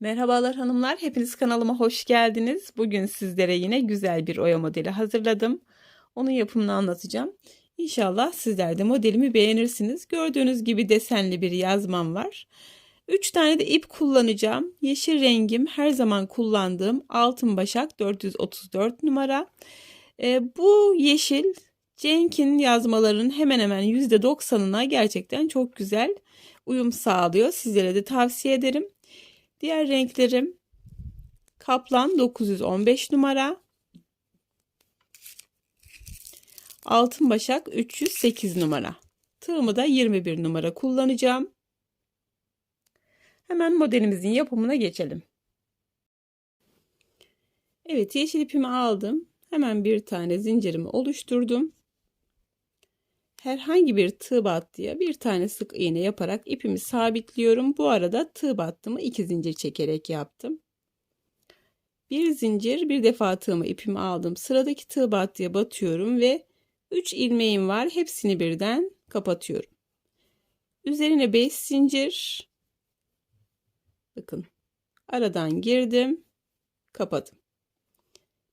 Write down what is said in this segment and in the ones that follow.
Merhabalar hanımlar, hepiniz kanalıma hoş geldiniz. Bugün sizlere yine güzel bir oya modeli hazırladım. Onun yapımını anlatacağım. İnşallah sizler de modelimi beğenirsiniz. Gördüğünüz gibi desenli bir yazmam var. 3 tane de ip kullanacağım. Yeşil rengim her zaman kullandığım altın başak 434 numara. Ee, bu yeşil Cenk'in yazmalarının hemen hemen %90'ına gerçekten çok güzel uyum sağlıyor. Sizlere de tavsiye ederim. Diğer renklerim Kaplan 915 numara. Altın Başak 308 numara. Tığımı da 21 numara kullanacağım. Hemen modelimizin yapımına geçelim. Evet yeşil ipimi aldım. Hemen bir tane zincirimi oluşturdum. Herhangi bir tığ battıya bir tane sık iğne yaparak ipimi sabitliyorum. Bu arada tığ battımı iki zincir çekerek yaptım. Bir zincir bir defa tığımı ipimi aldım. Sıradaki tığ battıya batıyorum ve 3 ilmeğim var. Hepsini birden kapatıyorum. Üzerine 5 zincir. Bakın. Aradan girdim. Kapadım.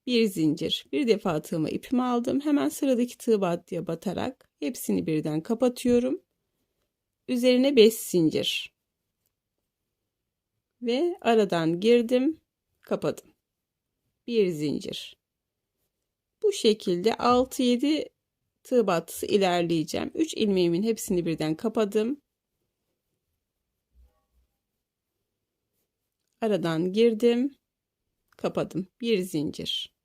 Bir zincir. Bir defa tığımı ipimi aldım. Hemen sıradaki tığ battıya batarak hepsini birden kapatıyorum. Üzerine 5 zincir. Ve aradan girdim. Kapadım. Bir zincir. Bu şekilde 6-7 tığ battısı ilerleyeceğim. 3 ilmeğimin hepsini birden kapadım. Aradan girdim. Kapadım. Bir zincir.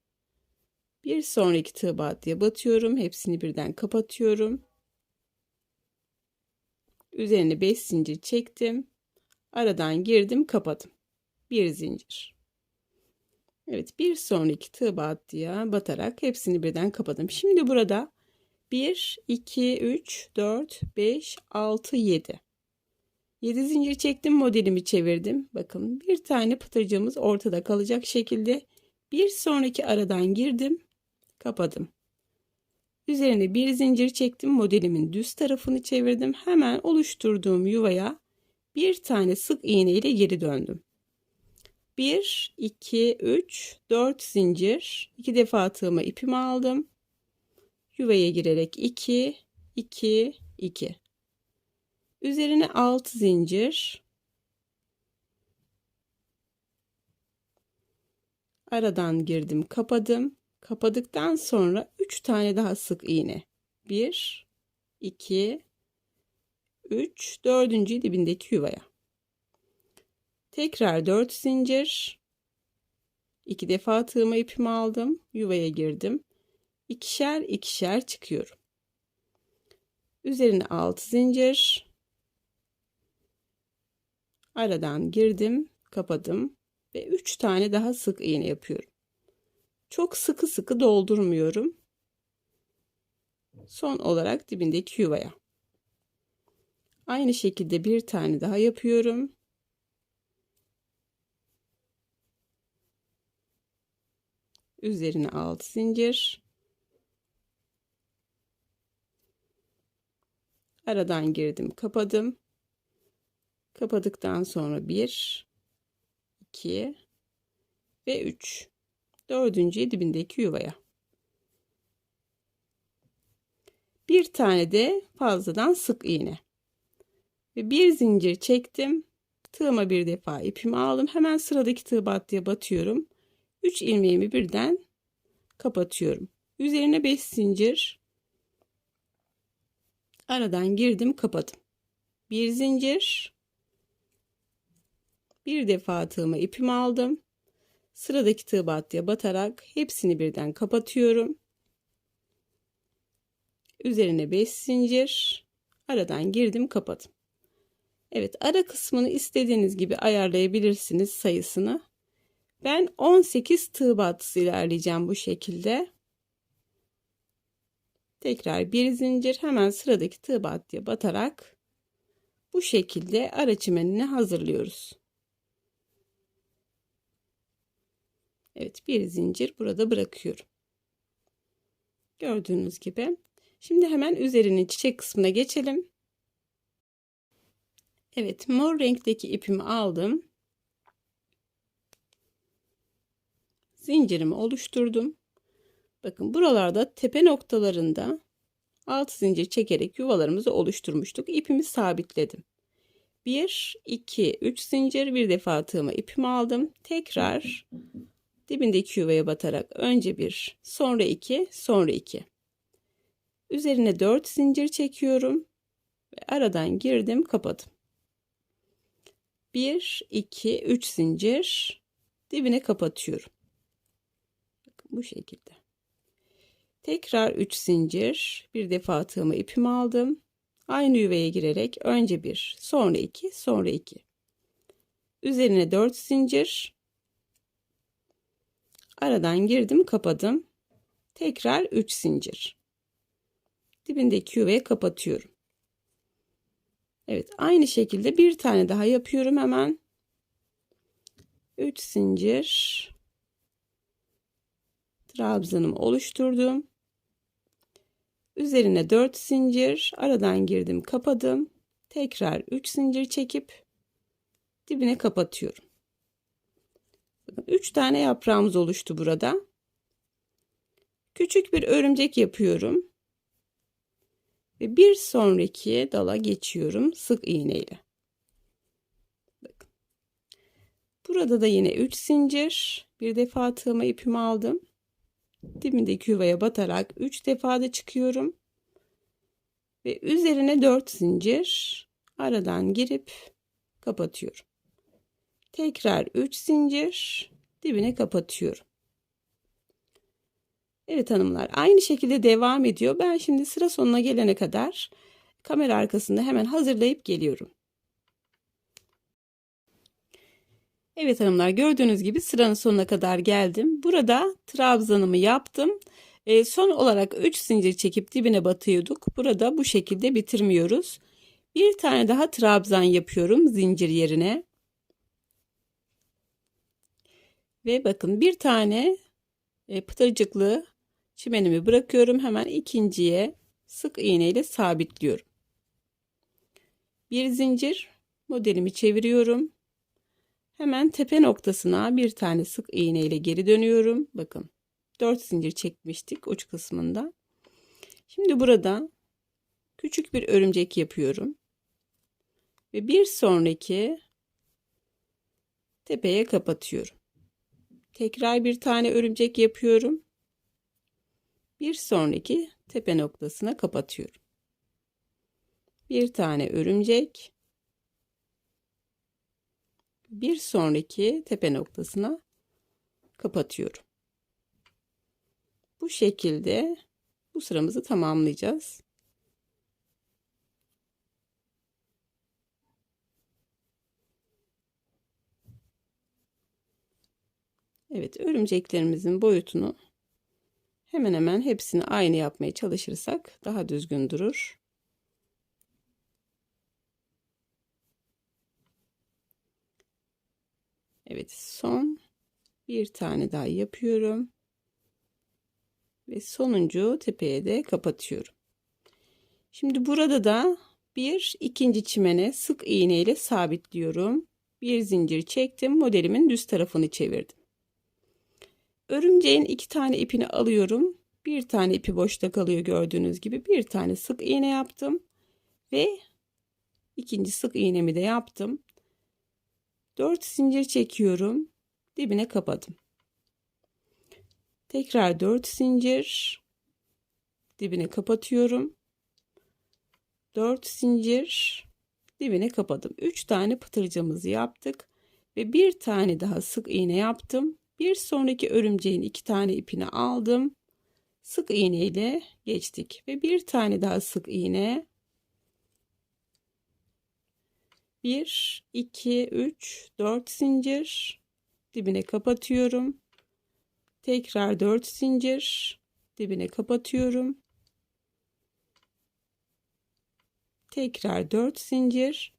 Bir sonraki tığ battıya batıyorum. Hepsini birden kapatıyorum. Üzerine 5 zincir çektim. Aradan girdim, kapadım. Bir zincir. Evet, bir sonraki tığ battıya batarak hepsini birden kapadım. Şimdi burada 1 2 3 4 5 6 7 7 zincir çektim modelimi çevirdim bakın bir tane pıtırcığımız ortada kalacak şekilde bir sonraki aradan girdim kapadım. Üzerine bir zincir çektim. Modelimin düz tarafını çevirdim. Hemen oluşturduğum yuvaya bir tane sık iğne ile geri döndüm. 1, 2, 3, 4 zincir. 2 defa tığıma ipimi aldım. Yuvaya girerek 2, 2, 2. Üzerine 6 zincir. Aradan girdim, kapadım. Kapadıktan sonra 3 tane daha sık iğne. 1 2 3 dördüncü dibindeki yuvaya. Tekrar 4 zincir. 2 defa tığıma ipimi aldım. Yuvaya girdim. İkişer ikişer çıkıyorum. Üzerine 6 zincir. Aradan girdim, kapadım ve 3 tane daha sık iğne yapıyorum. Çok sıkı sıkı doldurmuyorum. Son olarak dibindeki yuvaya. Aynı şekilde bir tane daha yapıyorum. Üzerine 6 zincir. Aradan girdim, kapadım. Kapadıktan sonra 1 2 ve 3 dördüncüyü dibindeki yuvaya. Bir tane de fazladan sık iğne. Ve bir zincir çektim. Tığıma bir defa ipimi aldım. Hemen sıradaki tığ battıya batıyorum. 3 ilmeğimi birden kapatıyorum. Üzerine 5 zincir. Aradan girdim, kapadım. Bir zincir. Bir defa tığıma ipimi aldım. Sıradaki tığ battıya batarak hepsini birden kapatıyorum. Üzerine 5 zincir. Aradan girdim kapadım. Evet ara kısmını istediğiniz gibi ayarlayabilirsiniz sayısını. Ben 18 tığ battısı ilerleyeceğim bu şekilde. Tekrar bir zincir hemen sıradaki tığ battıya batarak bu şekilde ara çimenini hazırlıyoruz. Evet bir zincir burada bırakıyorum. Gördüğünüz gibi. Şimdi hemen üzerinin çiçek kısmına geçelim. Evet mor renkteki ipimi aldım. zincirimi oluşturdum. Bakın buralarda tepe noktalarında 6 zincir çekerek yuvalarımızı oluşturmuştuk. İpimi sabitledim. 1, 2, 3 zincir bir defa tığıma ipimi aldım. Tekrar dibindeki yuvaya batarak önce bir, sonra iki, sonra iki. Üzerine 4 zincir çekiyorum ve aradan girdim, kapadım. 1, 2, 3 zincir dibine kapatıyorum. Bakın bu şekilde. Tekrar 3 zincir, bir defa tığıma ipimi aldım. Aynı yuvaya girerek önce bir, sonra iki, sonra iki. Üzerine 4 zincir. Aradan girdim, kapadım. Tekrar 3 zincir. Dibindeki yuvaya kapatıyorum. Evet, aynı şekilde bir tane daha yapıyorum hemen. 3 zincir. Trabzanımı oluşturdum. Üzerine 4 zincir, aradan girdim, kapadım. Tekrar 3 zincir çekip dibine kapatıyorum. Bakın 3 tane yaprağımız oluştu burada. Küçük bir örümcek yapıyorum. Ve bir sonraki dala geçiyorum sık iğne ile. Bakın. Burada da yine 3 zincir. Bir defa tığıma ipimi aldım dibindeki yuvaya batarak 3 defa da çıkıyorum. Ve üzerine 4 zincir aradan girip kapatıyorum. Tekrar 3 zincir dibine kapatıyorum. Evet hanımlar aynı şekilde devam ediyor. Ben şimdi sıra sonuna gelene kadar kamera arkasında hemen hazırlayıp geliyorum. Evet hanımlar gördüğünüz gibi sıranın sonuna kadar geldim. Burada trabzanımı yaptım. E, son olarak 3 zincir çekip dibine batıyorduk. Burada bu şekilde bitirmiyoruz. Bir tane daha trabzan yapıyorum zincir yerine. Ve bakın bir tane e, pıtırcıklı çimenimi bırakıyorum. Hemen ikinciye sık iğne ile sabitliyorum. Bir zincir modelimi çeviriyorum. Hemen tepe noktasına bir tane sık iğne ile geri dönüyorum. Bakın 4 zincir çekmiştik uç kısmında. Şimdi burada küçük bir örümcek yapıyorum. Ve bir sonraki tepeye kapatıyorum. Tekrar bir tane örümcek yapıyorum. Bir sonraki tepe noktasına kapatıyorum. Bir tane örümcek bir sonraki tepe noktasına kapatıyorum. Bu şekilde bu sıramızı tamamlayacağız. Evet örümceklerimizin boyutunu hemen hemen hepsini aynı yapmaya çalışırsak daha düzgün durur. Evet son bir tane daha yapıyorum. Ve sonuncu tepeye de kapatıyorum. Şimdi burada da bir ikinci çimene sık iğne ile sabitliyorum. Bir zincir çektim. Modelimin düz tarafını çevirdim. Örümceğin iki tane ipini alıyorum. Bir tane ipi boşta kalıyor gördüğünüz gibi. Bir tane sık iğne yaptım. Ve ikinci sık iğnemi de yaptım. 4 zincir çekiyorum. Dibine kapadım. Tekrar 4 zincir dibine kapatıyorum. 4 zincir dibine kapadım. 3 tane pıtırcamızı yaptık ve bir tane daha sık iğne yaptım. Bir sonraki örümceğin iki tane ipini aldım. Sık iğne ile geçtik ve bir tane daha sık iğne. 1 2 3 4 zincir. Dibine kapatıyorum. Tekrar 4 zincir. Dibine kapatıyorum. Tekrar 4 zincir.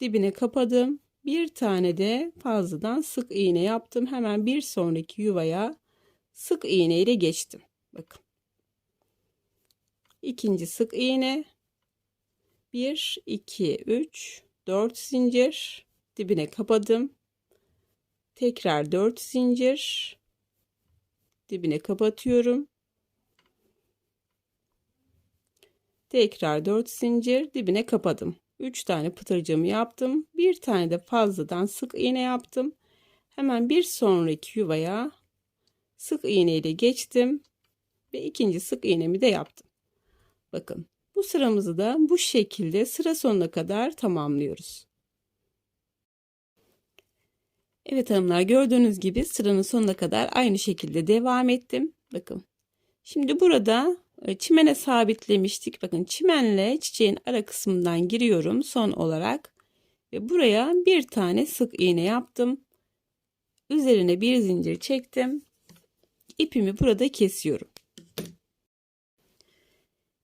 Dibine kapadım bir tane de fazladan sık iğne yaptım. Hemen bir sonraki yuvaya sık iğne ile geçtim. Bakın. İkinci sık iğne. 1 2 3 4 zincir. Dibine kapadım. Tekrar 4 zincir. Dibine kapatıyorum. Tekrar 4 zincir. Dibine kapadım. 3 tane pıtırcığımı yaptım. Bir tane de fazladan sık iğne yaptım. Hemen bir sonraki yuvaya sık iğne ile geçtim ve ikinci sık iğnemi de yaptım. Bakın bu sıramızı da bu şekilde sıra sonuna kadar tamamlıyoruz. Evet hanımlar gördüğünüz gibi sıranın sonuna kadar aynı şekilde devam ettim. Bakın. Şimdi burada çimene sabitlemiştik. Bakın çimenle çiçeğin ara kısmından giriyorum son olarak. Ve buraya bir tane sık iğne yaptım. Üzerine bir zincir çektim. İpimi burada kesiyorum.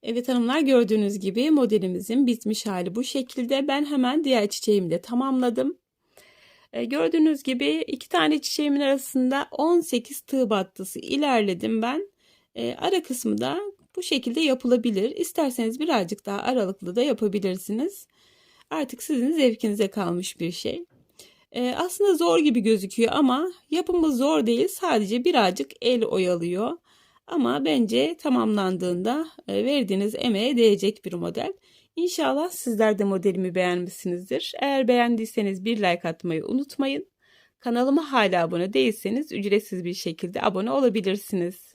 Evet hanımlar gördüğünüz gibi modelimizin bitmiş hali bu şekilde. Ben hemen diğer çiçeğimi de tamamladım. E, gördüğünüz gibi iki tane çiçeğimin arasında 18 tığ battısı ilerledim ben. E, ara kısmı da bu şekilde yapılabilir. İsterseniz birazcık daha aralıklı da yapabilirsiniz. Artık sizin zevkinize kalmış bir şey. E, aslında zor gibi gözüküyor ama yapımı zor değil. Sadece birazcık el oyalıyor. Ama bence tamamlandığında e, verdiğiniz emeğe değecek bir model. İnşallah sizler de modelimi beğenmişsinizdir. Eğer beğendiyseniz bir like atmayı unutmayın. Kanalıma hala abone değilseniz ücretsiz bir şekilde abone olabilirsiniz.